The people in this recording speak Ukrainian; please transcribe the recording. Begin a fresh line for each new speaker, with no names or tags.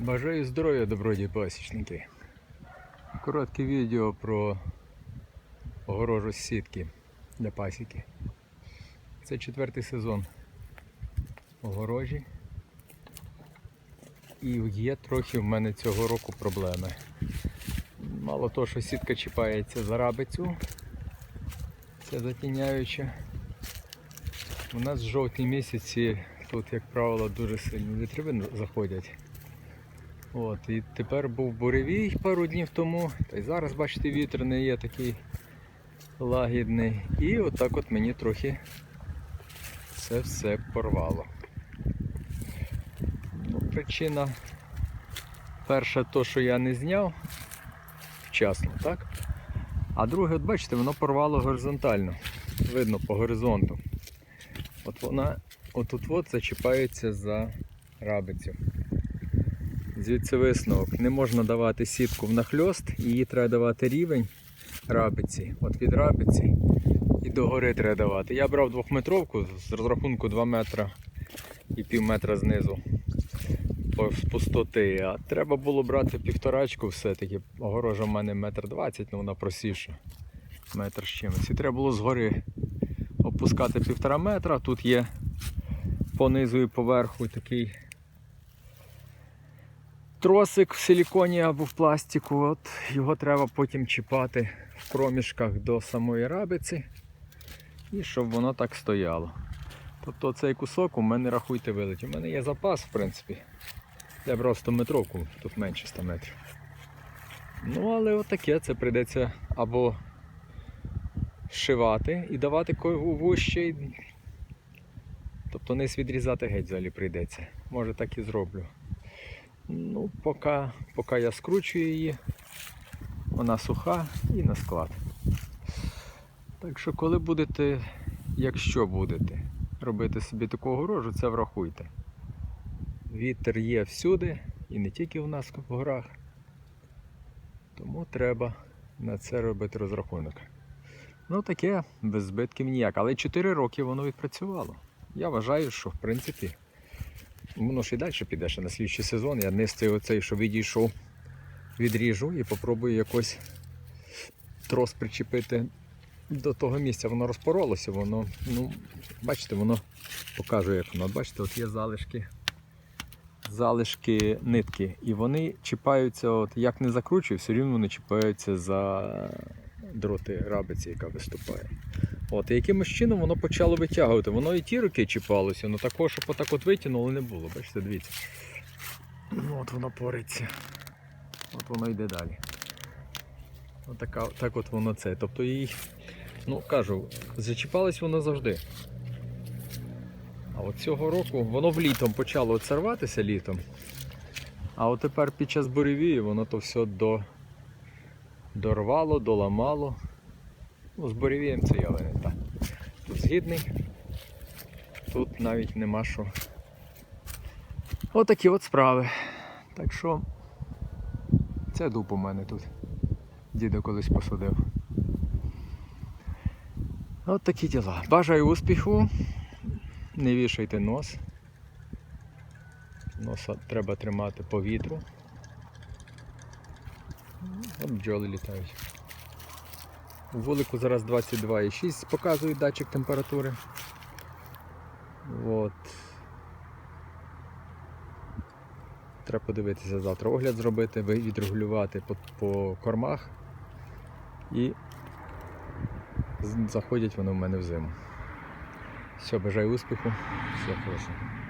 Бажаю здоров'я, добродії пасічники. Коротке відео про огорожу з сітки для пасіки. Це четвертий сезон огорожі. І є трохи в мене цього року проблеми. Мало того, що сітка чіпається за рабицю, це затіняюче. У нас в жовтні місяці тут, як правило, дуже сильні вітри заходять. От, і тепер був буревій пару днів тому, та й зараз, бачите, вітер не є такий лагідний. І отак от мені трохи це все порвало. Ну, причина перша то, що я не зняв вчасно, так? А друге, от бачите, воно порвало горизонтально. Видно по горизонту. От вона отут от зачіпається за рабицю. Звідси висновок. Не можна давати сітку в нахльост, її треба давати рівень рабиці. От від рабиці і до гори треба давати. Я брав двохметровку з розрахунку 2 метра і пів метра знизу по пустоти. А треба було брати півторачку все-таки. Огорожа в мене метр двадцять, ну вона просіша. Метр з чимось. І треба було згори опускати півтора метра. Тут є понизу і поверху такий тросик в силіконі або в пластику. От Його треба потім чіпати в проміжках до самої рабиці. І щоб воно так стояло. Тобто цей кусок у мене рахуйте вилетів. У мене є запас, в принципі. Я брав 100 метровку, тут менше 100 метрів. Ну, але отаке це прийдеться або шивати і давати койгу вужче. Тобто низ відрізати геть взагалі прийдеться. Може так і зроблю. Ну, поки, поки я скручую її, вона суха і на склад. Так що, коли будете, якщо будете робити собі таку огорожу, це врахуйте. Вітер є всюди і не тільки у нас в горах. Тому треба на це робити розрахунок. Ну таке, без збитків ніяк. Але 4 роки воно відпрацювало. Я вважаю, що в принципі воно ж і далі піде ще на слідчий сезон. Я нести оцей, що відійшов, відріжу і попробую якось трос причепити до того місця. Воно розпоролося, воно, ну, бачите, воно покажу, як воно. Бачите, от є залишки. Залишки нитки, і вони чіпаються, от як не закручую, все рівно вони чіпаються за дроти рабиці, яка виступає. От, і якимось чином воно почало витягувати. Воно і ті роки чіпалося, але такого, щоб отак от витягнуло, не було. Бачите, дивіться. Ну, От воно пориться. От воно йде далі. От така, так от воно це. Тобто їй, ну кажу, зачіпалось воно завжди. А от цього року воно влітом почало от літом. А от тепер під час буревії воно то все до, дорвало, доламало. Ну, з буревієм це я винен, так. Тут згідний. Тут навіть нема що. Отакі от справи. Так що це дуб у мене тут. Дідо колись посадив. От такі діла. Бажаю успіху. Не вішайте нос. Носа треба тримати по вітру. От бджоли літають. У вулику зараз 22,6 показує датчик температури. От. Треба подивитися завтра огляд зробити, відрегулювати по, по кормах і заходять вони в мене в зиму. Все, бажаю успіху, всього хорошого.